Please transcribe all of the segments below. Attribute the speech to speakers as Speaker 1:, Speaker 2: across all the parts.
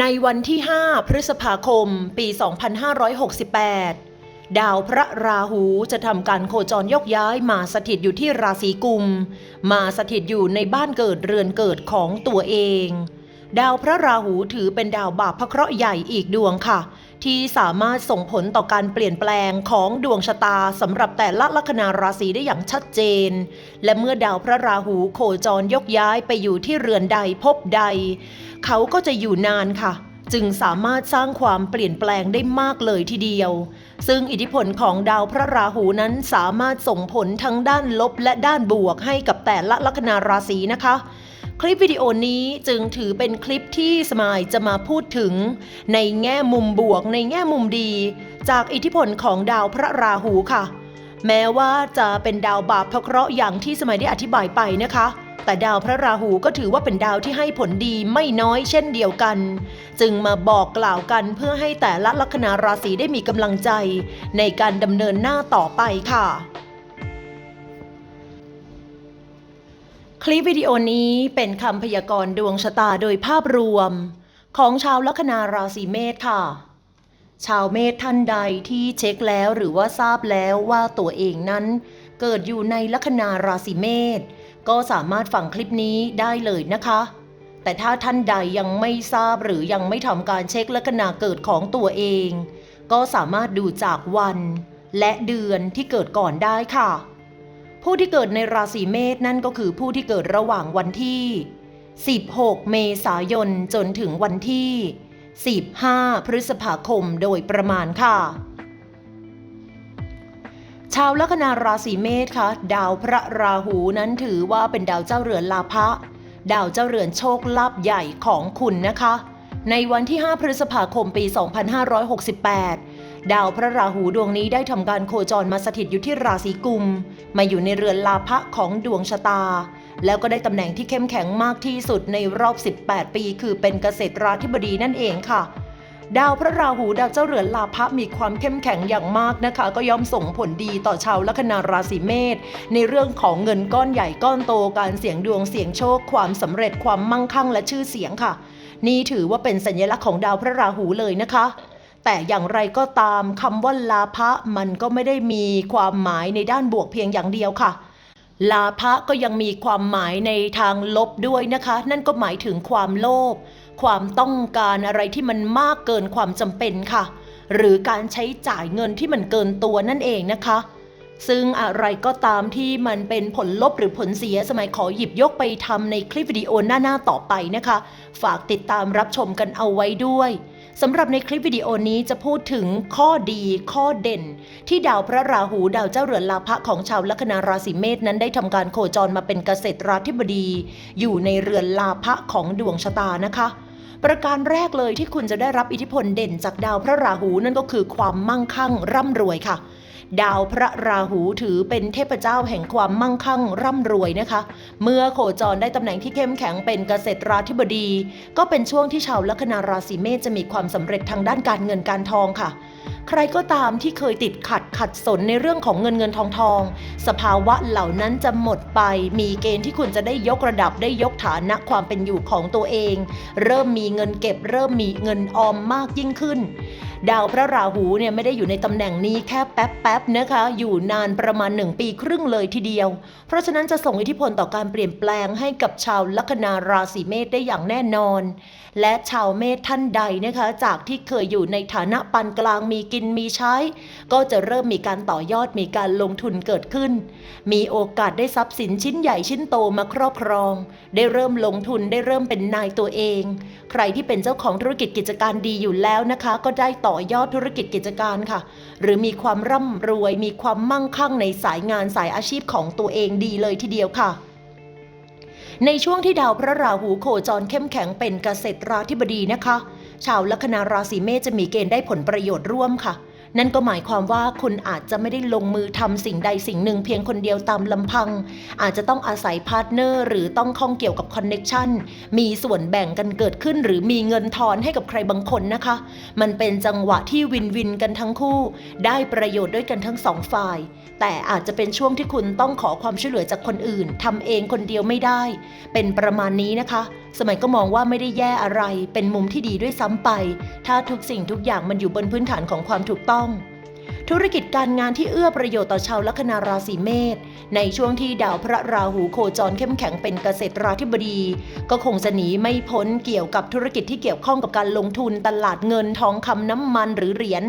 Speaker 1: ในวันที่ 5 พฤษภาคม ปี 2568 ดาวพระราหูจะทำการโคจรยกย้ายมาสถิตอยู่ที่ราศีกุม มาสถิตอยู่ในบ้านเกิดเรือนเกิดของตัวเอง ดาวพระราหูถือเป็นดาวบาปพระเคราะห์ใหญ่อีกดวงค่ะ ที่สามารถส่งผลต่อการเปลี่ยนแปลงของดวงชะตาสำหรับแต่ละลัคนาราศีได้อย่างชัดเจน และเมื่อดาวพระราหูโคจรยกย้ายไปอยู่ที่เรือนใดภพใด เขาก็จะอยู่นานค่ะ จึงสามารถสร้างความเปลี่ยนแปลงได้มากเลยทีเดียว ซึ่งอิทธิพลของดาวพระราหูนั้นสามารถส่งผลทั้งด้านลบและด้านบวกให้กับแต่ละลัคนาราศีนะคะ คลิปวิดีโอนี้จึงถือเป็นคลิปที่สมายจะมาพูดถึง ในแง่มุมบวกในแง่มุมดี จากอิทธิพลของดาวพระราหูค่ะ แม้ว่าจะเป็นดาวบาปพระเคราะห์อย่างที่สมัยได้อธิบายไปนะคะ แต่ดาวพระราหูก็ถือว่าเป็นดาวที่ให้ผลดีไม่น้อยเช่นเดียวกัน จึงมาบอกกล่าวกันเพื่อให้แต่ละลัคนาราศีได้มีกำลังใจ ในการดำเนินหน้าต่อไปค่ะ คลิปวิดีโอนี้เป็นคำพยากรณ์ดวงชะตาโดยภาพรวม ของชาวลัคนาราศีเมษค่ะ ชาวเมษท่านใดที่เช็คแล้วหรือว่าทราบแล้วว่าตัวเองนั้น เกิดอยู่ในลัคนาราศีเมษก็สามารถฟังคลิปนี้ได้เลยนะคะ แต่ถ้าท่านใดยังไม่ทราบหรือยังไม่ทำการเช็คลัคนาเกิดของตัวเอง ก็สามารถดูจากวัน และเดือนที่เกิดก่อนได้ค่ะ ผู้ที่เกิดในราศีเมษนั่นก็คือผู้ที่เกิดระหว่างวันที่ 16 เมษายนจนถึงวันที่ 15 พฤษภาคมโดยประมาณค่ะชาวลัคนาราศีเมษคะดาวพระราหูนั้นถือว่าเป็นดาวเจ้าเรือนลาภะดาวเจ้าเรือนโชคลาภใหญ่ของคุณนะคะ ในวันที่ 5 พฤษภาคมปี 2568 ดาวพระราหูดวงนี้ได้ทำการโคจรมาสถิตอยู่ที่ราศีกุม มาอยู่ในเรือนลาภะของดวงชะตา แล้วก็ได้ตำแหน่งที่เข้มแข็งมากที่สุดในรอบ 18 ปี คือเป็นเกษตราธิบดีนั่นเองค่ะ ดาวพระราหูดาวเจ้าเรือนลาภะมีความเข้มแข็งอย่างมากนะคะ ก็ย่อมส่งผลดีต่อชาวลัคนาราศีเมษในเรื่องของเงินก้อนใหญ่ก้อนโตการเสี่ยงดวงเสี่ยงโชค ความสำเร็จความมั่งคั่งและชื่อเสียงค่ะ นี่ถือว่าเป็นสัญลักษณ์ของดาวพระราหูเลยนะคะ แต่อย่างไรก็ตามคำว่าลาภะมันก็ไม่ได้มีความหมายในด้านบวกเพียงอย่างเดียวค่ะ ลาภะก็ยังมีความหมายในทางลบด้วยนะคะ นั่นก็หมายถึงความโลภความต้องการอะไรที่มันมากเกินความจำเป็นค่ะ หรือการใช้จ่ายเงินที่มันเกินตัวนั่นเองนะคะ ซึ่งอะไรก็ตามที่มันเป็นผลลบหรือผลเสียสมัยขอหยิบยกไปทำในคลิปวิดีโอหน้าๆต่อไปนะคะ ฝากติดตามรับชมกันเอาไว้ด้วย สำหรับในคลิปวิดีโอนี้จะพูดถึงข้อดีข้อเด่น ที่ดาวพระราหูดาวเจ้าเรือนลาภะของชาวลัคนาราศีเมษนั้นได้ทำการโคจรมาเป็นเกษตราธิบดี อยู่ในเรือนลาภะของดวงชะตานะคะประการแรกเลยที่คุณจะได้รับอิทธิพลเด่นจากดาวพระราหูนั่นก็คือความมั่งคั่งร่ำรวยค่ะ ดาวพระราหูถือเป็นเทพเจ้าแห่งความมั่งคั่งร่ำรวยนะคะ เมื่อโคจรได้ตำแหน่งที่เข้มแข็งเป็นเกษตราธิบดี ก็เป็นช่วงที่ชาวลัคนาราศีเมษจะมีความสำเร็จทางด้านการเงินการทองค่ะ ใครก็ตามที่เคยติดขัดขัดสนในเรื่องของเงินเงินทองทอง สภาวะเหล่านั้นจะหมดไป มีเกณฑ์ที่คุณจะได้ยกระดับได้ยกฐานะความเป็นอยู่ของตัวเอง เริ่มมีเงินเก็บ เริ่มมีเงินออมมากยิ่งขึ้น ดาวพระราหูเนี่ยไม่ได้อยู่ในตำแหน่งนี้แค่แป๊บๆนะคะ อยู่นานประมาณหนึ่งปีครึ่งเลยทีเดียว เพราะฉะนั้นจะส่งอิทธิพลต่อการเปลี่ยนแปลงให้กับชาวลัคนาราศีเมษได้อย่างแน่นอน และชาวเมษท่านใดนะคะ จากที่เคยอยู่ในฐานะปานกลางมีกินมีใช้ ก็จะเริ่มมีการต่อยอดมีการลงทุนเกิดขึ้น มีโอกาสได้ทรัพย์สินชิ้นใหญ่ชิ้นโตมาครอบครอง ได้เริ่มลงทุนได้เริ่มเป็นนายตัวเอง ใครที่เป็นเจ้าของธุรกิจกิจการดีอยู่แล้วนะคะ ก็ได้ต่อยอดธุรกิจกิจการค่ะ หรือมีความร่ำรวย มีความมั่งคั่งในสายงานสายอาชีพของตัวเองดีเลยทีเดียวค่ะในช่วงที่ดาวพระราหูโคจรเข้มแข็งเป็นเกษตราธิบดีนะคะ ชาวลัคนาราศีเมษจะมีเกณฑ์ได้ผลประโยชน์ร่วมค่ะ นั่นก็หมายความว่าคุณอาจจะไม่ได้ลงมือทำสิ่งใดสิ่งหนึ่งเพียงคนเดียวตามลำพัง อาจจะต้องอาศัยพาร์ทเนอร์หรือต้องข้องเกี่ยวกับคอนเน็ชันมีส่วนแบ่งกันเกิดขึ้น หรือมีเงินทอนให้กับใครบางคนนะคะ มันเป็นจังหวะที่วินวินกันทั้งคู่ ได้ประโยชน์ด้วยกันทั้งสองฝ่าย แต่อาจจะเป็นช่วงที่คุณต้องขอความช่วยเหลือจากคนอื่นทำเองคนเดียวไม่ได้ เป็นประมาณนี้นะคะ สมัยก็มองว่าไม่ได้แย่อะไร เป็นมุมที่ดีด้วยซ้ำไป ถ้าทุกสิ่งทุกอย่างมันอยู่บนพื้นฐานของความถูกต้อง ธุรกิจการงานที่เอื้อประโยชน์ต่อชาวลัคนาราศีเมษในช่วงที่ดาวพระราหูโคจรเข้มแข็งเป็นเกษตราธิบดี ก็คงจะหนีไม่พ้นเกี่ยวกับธุรกิจที่เกี่ยวข้องกับการลงทุนตลาดเงินทองคำน้ำมันหรือเหรียญ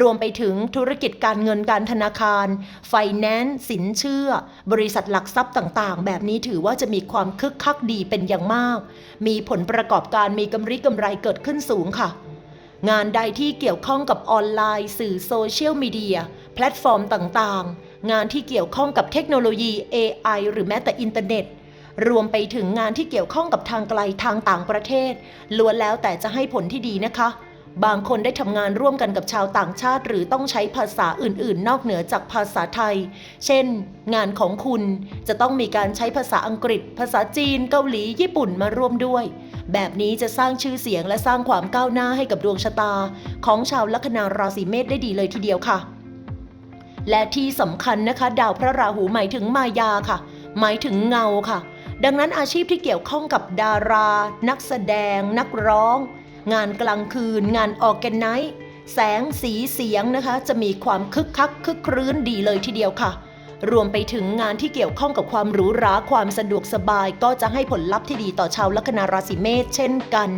Speaker 1: รวมไปถึงธุรกิจการเงินการธนาคาร ไฟแนนซ์สินเชื่อ บริษัทหลักทรัพย์ต่างๆ แบบนี้ถือว่าจะมีความคึกคักดีเป็นอย่างมาก มีผลประกอบการมีกำไรกำไรเกิดขึ้นสูงค่ะ งานใดที่เกี่ยวข้องกับออนไลน์ สื่อโซเชียลมีเดีย แพลตฟอร์มต่างๆ งานที่เกี่ยวข้องกับเทคโนโลยี AI หรือแม้แต่อินเทอร์เน็ต รวมไปถึงงานที่เกี่ยวข้องกับทางไกลทางต่างประเทศ ล้วนแล้วแต่จะให้ผลที่ดีนะคะ บางคนได้ทำงานร่วมกันกับชาวต่างชาติ หรือต้องใช้ภาษาอื่นๆ นอกเหนือจากภาษาไทย เช่น งานของคุณจะต้องมีการใช้ภาษาอังกฤษ ภาษาจีน เกาหลี ญี่ปุ่นมาร่วมด้วย แบบนี้จะสร้างชื่อเสียงและสร้างความก้าวหน้าให้กับดวงชะตา ของชาวลัคนาราศีเมษได้ดีเลยทีเดียวค่ะ และที่สำคัญนะคะ ดาวพระราหูหมายถึงมายาค่ะ หมายถึงเงาค่ะ ดังนั้นอาชีพที่เกี่ยวข้องกับดารา นักแสดง นักร้อง งานกลางคืน งานออแกนไนซ์แสงสีเสียงนะคะ จะมีความคึกคักคึกครื้นดีเลยทีเดียวค่ะ รวมไปถึงงานที่เกี่ยวข้องกับความหรูหราความสะดวกสบาย ก็จะให้ผลลัพธ์ที่ดีต่อชาวลัคนาราศีเมษเช่นกัน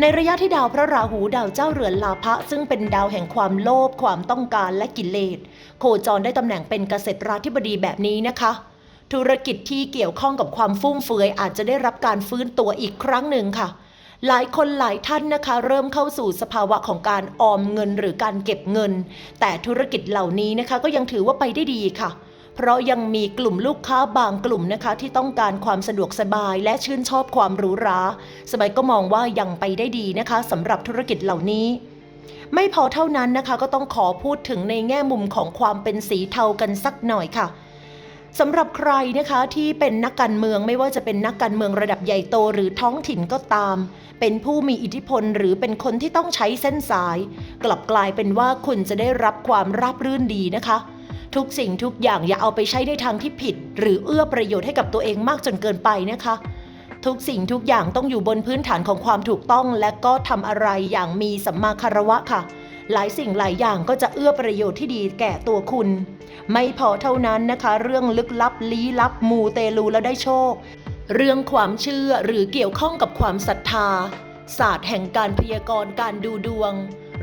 Speaker 1: ในระยะที่ดาวพระราหูดาวเจ้าเรือนลาภะซึ่งเป็นดาวแห่งความโลภความต้องการและกิเลสโคจรได้ตำแหน่งเป็นเกษตราธิบดีแบบนี้นะคะ ธุรกิจที่เกี่ยวข้องกับความฟุ่มเฟือยอาจจะได้รับการฟื้นตัวอีกครั้งหนึ่งค่ะ หลายคนหลายท่านนะคะ เริ่มเข้าสู่สภาวะของการออมเงินหรือการเก็บเงิน แต่ธุรกิจเหล่านี้นะคะก็ยังถือว่าไปได้ดีค่ะ เพราะยังมีกลุ่มลูกค้าบางกลุ่มนะคะ ที่ต้องการความสะดวกสบายและชื่นชอบความหรูหรา สมัยก็มองว่ายังไปได้ดีนะคะสำหรับธุรกิจเหล่านี้ไม่พอเท่านั้นนะคะก็ต้องขอพูดถึงในแง่มุมของความเป็นสีเทากันสักหน่อยค่ะ สำหรับใครนะคะที่เป็นนักการเมืองไม่ว่าจะเป็นนักการเมืองระดับใหญ่โตหรือท้องถิ่นก็ตาม เป็นผู้มีอิทธิพลหรือเป็นคนที่ต้องใช้เส้นสาย กลับกลายเป็นว่าคุณจะได้รับความราบรื่นดีนะคะ ทุกสิ่งทุกอย่างอย่าเอาไปใช้ในทางที่ผิด หรือเอื้อประโยชน์ให้กับตัวเองมากจนเกินไปนะคะ ทุกสิ่งทุกอย่างต้องอยู่บนพื้นฐานของความถูกต้อง และก็ทำอะไรอย่างมีสัมมาคารวะค่ะ หลายสิ่งหลายอย่างก็จะเอื้อประโยชน์ที่ดีแก่ตัวคุณ ไม่พอเท่านั้นนะคะ เรื่องลึกลับลี้ลับมูเตลูแล้วได้โชค เรื่องความเชื่อหรือเกี่ยวข้องกับความศรัทธา ศาสตร์แห่งการพยากรณ์การดูดวง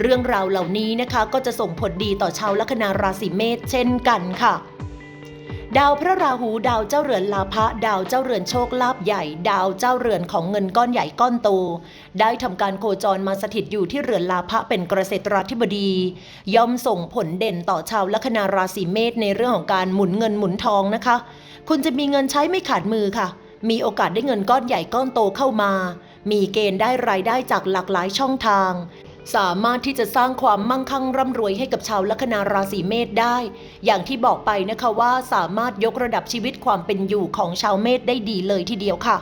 Speaker 1: เรื่องราวเหล่านี้นะคะก็จะส่งผลดีต่อชาวลัคนาราศีเมษเช่นกันค่ะ ดาวพระราหูดาวเจ้าเรือนลาภะดาวเจ้าเรือนโชคลาภใหญ่ ดาวเจ้าเรือนของเงินก้อนใหญ่ก้อนโต ได้ทำการโคจรมาสถิตอยู่ที่เรือนลาภะเป็นเกษตราธิบดี ย่อมส่งผลเด่นต่อชาวลัคนาราศีเมษในเรื่องของการหมุนเงินหมุนทองนะคะ คุณจะมีเงินใช้ไม่ขาดมือค่ะ มีโอกาสได้เงินก้อนใหญ่ก้อนโตเข้ามา มีเกณฑ์ได้รายได้จากหลากหลายช่องทาง สามารถที่จะสร้างความมั่งคั่งร่ำรวยให้กับชาวลัคนาราศีเมษได้ อย่างที่บอกไปนะคะว่าสามารถยกระดับชีวิตความเป็นอยู่ของชาวเมษได้ดีเลยทีเดียวค่ะ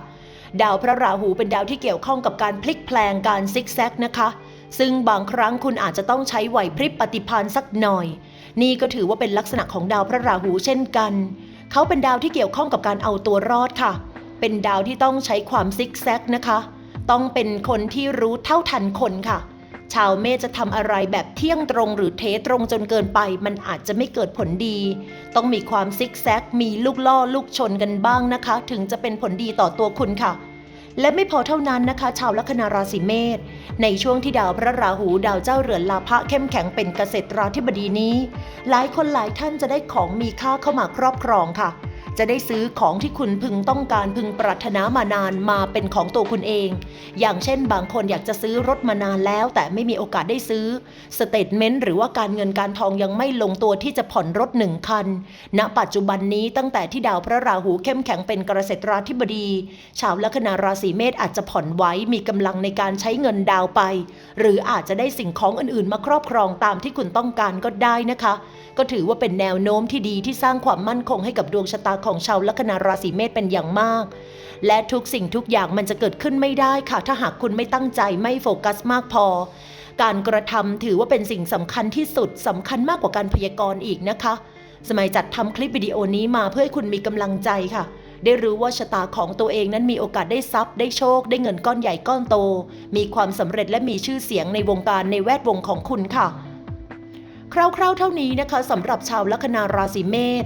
Speaker 1: ดาวพระราหูเป็นดาวที่เกี่ยวข้องกับการพลิกแพลงการซิกแซกนะคะ ซึ่งบางครั้งคุณอาจจะต้องใช้ไหวพริบปฏิภาณสักหน่อย นี่ก็ถือว่าเป็นลักษณะของดาวพระราหูเช่นกัน เขาเป็นดาวที่เกี่ยวข้องกับการเอาตัวรอดค่ะ เป็นดาวที่ต้องใช้ความซิกแซกนะคะ ต้องเป็นคนที่รู้เท่าทันคนค่ะ ชาวเมษจะทำอะไรแบบเที่ยงตรงหรือเทตรงจนเกินไป มันอาจจะไม่เกิดผลดี ต้องมีความซิกแซก มีลูกล่อลูกชนกันบ้างนะคะ ถึงจะเป็นผลดีต่อตัวคุณค่ะ และไม่พอเท่านั้นนะคะ ชาวลัคนาราศีเมษในช่วงที่ดาวพระราหูดาวเจ้าเรือนลาภะเข้มแข็งเป็นเกษตราธิบดีนี้ หลายคนหลายท่านจะได้ของมีค่าเข้ามาครอบครองค่ะ จะได้ซื้อของที่คุณพึงต้องการพึงปรารถนามานานมาเป็นของตัวคุณเอง อย่างเช่นบางคนอยากจะซื้อรถมานานแล้วแต่ไม่มีโอกาสได้ซื้อสเตทเมนต์หรือว่าการเงินการทองยังไม่ลงตัวที่จะผ่อนรถหนึ่งคัน ณ ปัจจุบันนี้ตั้งแต่ที่ดาวพระราหูเข้มแข็งเป็นเกษตราธิบดี ชาวลัคนาราศีเมษอาจจะผ่อนไว้มีกำลังในการใช้เงินดาวไป หรืออาจจะได้สิ่งของอื่นๆ มาครอบครองตามที่คุณต้องการก็ได้นะคะ ก็ถือว่าเป็นแนวโน้มที่ดีที่สร้างความมั่นคงให้กับดวงชะตาของชาวลัคนาราศีเมษเป็นอย่างมาก และทุกสิ่งทุกอย่างมันจะเกิดขึ้นไม่ได้ค่ะ ถ้าหากคุณไม่ตั้งใจไม่โฟกัสมากพอ การกระทำถือว่าเป็นสิ่งสำคัญที่สุดสำคัญมากกว่าการพยากรณ์อีกนะคะ สมัยจัดทำคลิปวิดีโอนี้มาเพื่อให้คุณมีกำลังใจค่ะ ได้รู้ว่าชะตาของตัวเองนั้นมีโอกาสได้ทรัพย์ได้โชค ได้เงินก้อนใหญ่ก้อนโต มีความสำเร็จและมีชื่อเสียงในวงการในแวดวงของคุณค่ะคร่าวๆเท่านี้นะคะสำหรับชาวลัคนาราศีเมษ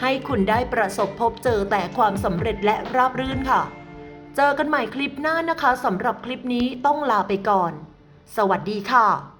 Speaker 1: ให้คุณได้ประสบพบเจอแต่ความสำเร็จและราบรื่นค่ะ เจอกันใหม่คลิปหน้านะคะสำหรับคลิปนี้ต้องลาไปก่อน สวัสดีค่ะ